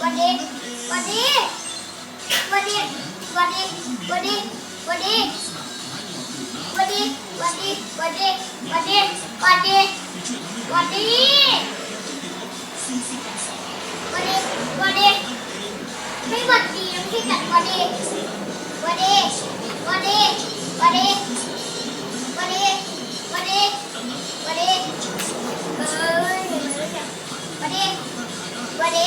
วันดีวันดีวันดีวันดีวันดีวันดีวันดีวันดีวันดีวันดีวันดีวันดีวันดีวันดีไม่วัดดีไม่ใช่กัดวันดีวันดีวันดีวันดีวันดีวันดีวันดีเอ้ยวันดีวันดี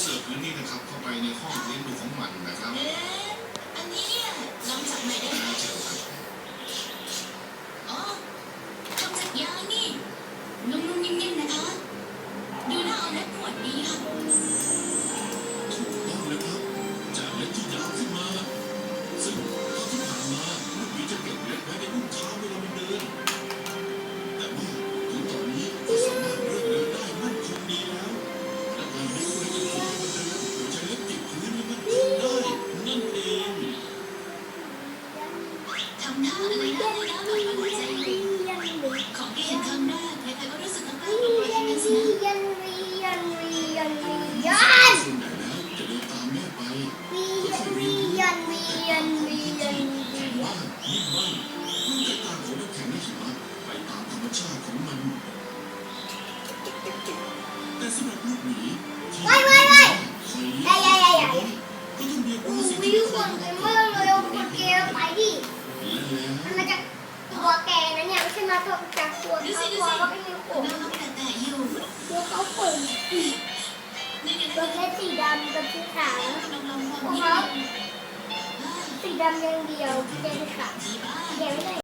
เราจะปูเสือผืนนี้นะครับเข้าไปในห้องเลี้ยงดูของมันนะครับเอ๊ะอันนี้เนี่ยลองจับไหม่ได้ไหมนะเชิญครับอ๋อทำจากยางนี่นุ่มๆนิ่มๆ ที่บ้างความแตกต่างของน้ำแข็งในหิมะไปตามธรรมชาติของมัน แต่สำหรับลูกหมีที่ว้ายว้ายว้ายเคยใหญ่ใหญ่ใหญ่ใหญ่ก็ต้องเรียนอู้รู้สิ่งที่คนเต็มเมืองเลยอาคนเกลไปดิและแล้วมันมาจากตัวแกนะเนี่ยไม่ใช่มาจากตัวเขาตัวสิเขาเป็นโอ่งน้องๆแต่ๆอยู่ตัวเขาปุ่มตัวแค่สีดำกับสีขาวของนี่เขา สีดำอย่างเดียวแกสีขาวดีบ้าแกไม่ได้